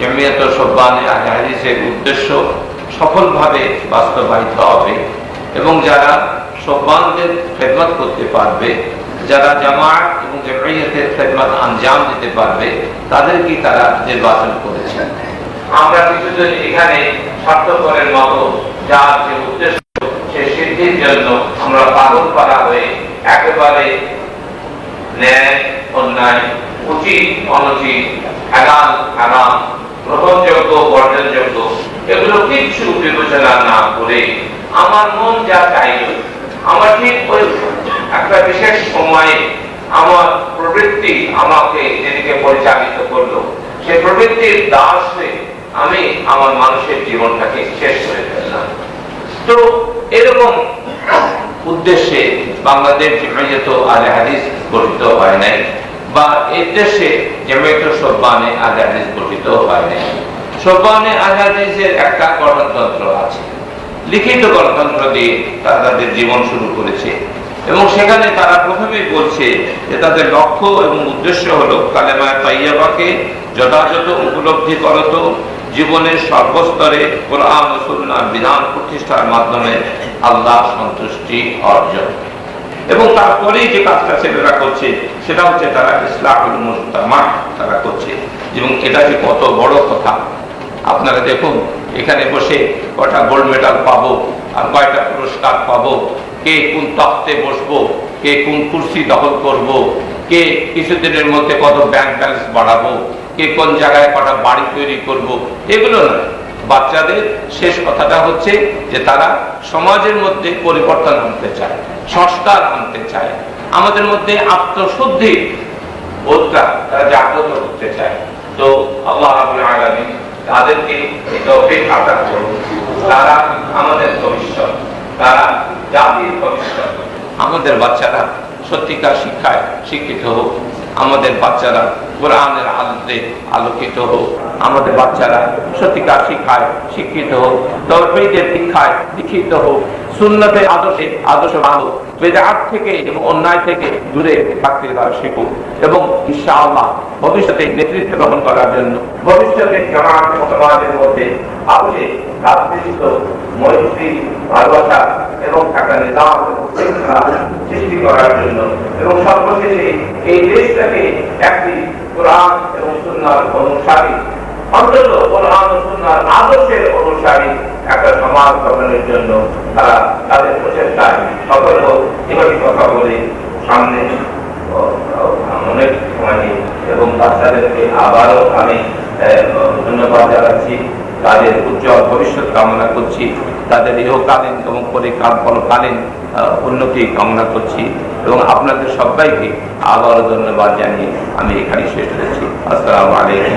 জমিয়ত সব্বানে আহলে হাদিসের উদ্দেশ্য সফলভাবে বাস্তবায়িত হবে এবং যারা সব্বানদের খেদমত করতে পারবে, যারা জামাত এবং জমিয়তের খেদমত আঞ্জাম দিতে পারবে তাদেরকে তারা নির্বাচন করেছেন আমরা কিছুদিন এখানে স্বার্থপরের মতো যার যে উদ্দেশ্য, সে সিদ্ধির জন্য আমরা পাগল পাড়া হয়ে একেবারে ন্যায়, অন্যায়, উচিত, অনুচিত, হালাল, হারাম গ্রহণযোগ্য বর্জনযোগ্য এগুলো কিচ্ছু বিবেচনা না করে আমার মন যা চাইল আমার ঠিক ওই একটা বিশেষ সময়ে আমার প্রবৃত্তি আমাকে যেদিকে পরিচালিত করল, সে প্রবৃত্তির দাস হয়ে আমি আমার মানুষের জীবনটাকে শেষ করে ফেললাম। তো এরকম উদ্দেশ্যে বাংলাদেশ জমিয়ত আলে হাদিস গঠিত হয় নাই বা এর দেশে জমিয়ত সব্বানে আলে হাদিস গঠিত হয় নাই। সব্বানে আলে হাদিসের একটা গণতন্ত্র আছে। লিখিত গণতন্ত্র দিয়ে তারা তাদের জীবন শুরু করেছে। এবং সেখানে তারা প্রথমেই বলছে যে তাদের লক্ষ্য এবং উদ্দেশ্য হলো কালেমায় তাইয়াবাকে যথাযথ উপলব্ধি করত জীবনের সর্বস্তরে কোরআন ও বিধান প্রতিষ্ঠার মাধ্যমে আল্লাহ সন্তুষ্টি অর্জন। এবং তারপরেই যে কাজটা ছেলেরা করছে, সেটা হচ্ছে তারা মুস্তামা তারা করছে। এবং এটা যে কত বড় কথা। আপনারা দেখুন, এখানে বসে কয়টা গোল্ড মেডাল পাবো, আর কয়টা পুরস্কার পাবো, কে কোন তত্ত্বে বসবো, কে কোন কুর্সি দখল করব, কে কিছুদিনের মধ্যে কত ব্যাংক ব্যালেন্স বাড়াবো, কে কোন জায়গায় কটা বাড়ি তৈরি করব, এগুলো নয়। বাচ্চাদের শেষ কথাটা হচ্ছে যে তারা সমাজের মধ্যে পরিবর্তন আনতে চায়, সংস্কার আনতে চায়। আমাদের মধ্যে আত্মশুদ্ধি বোধটা তারা জাগ্রত করতে চায়। তো আল্লাহ আলামিন তাদেরকে তৌফিক আতা করুন। তারা আমাদের ভবিষ্যৎ, তারা জাতির ভবিষ্যৎ। আমাদের বাচ্চারা সত্যিকার শিক্ষায় শিক্ষিত হোক। আমাদের বাচ্চারা কোরআনের আলোতে আলোকিত হোক, আমাদের বাচ্চারা সত্যিকার শিক্ষায় শিক্ষিত হোক তৌহিদের শিক্ষায় শিক্ষিত হোক সুন্নতে আদর্শে আদর্শ ভালো বেদাত থেকে এবং অন্যায় থেকে দূরে থাকতে তারা শিখুক এবং ইনশাআল্লাহ ভবিষ্যতে নেতৃত্ব গ্রহণ করার জন্য ভবিষ্যতে জামাত সমাজের মধ্যে আপনি রাজনীতিত মৈত্রী, ভালোবাসা এবং একটা শৃঙ্খলা সৃষ্টি করার জন্য। এবং সর্বশেষে এই দেশটাকে একটি কোরআন এবং সুন্নার অনুসারী, অন্তত কোরআন সুন্নার আদর্শের অনুসারী একটা সমাজ গঠনের জন্য তারা তাদের প্রচেষ্টায় সফল হোক। এভাবে কথা বলে সামনে অনেক সময় এবং বাচ্চাদেরকে আবারও আমি ধন্যবাদ জানাচ্ছি। তাদের উজ্জ্বল ভবিষ্যৎ কামনা করছি, তাদের ইহকালীন এবং পরিকল্পনকালীন উন্নতি কামনা করছি এবং আপনাদের সবাইকে আবারও ধন্যবাদ জানিয়ে আমি এখানে শেষ করেছি। আসসালামু আলাইকুম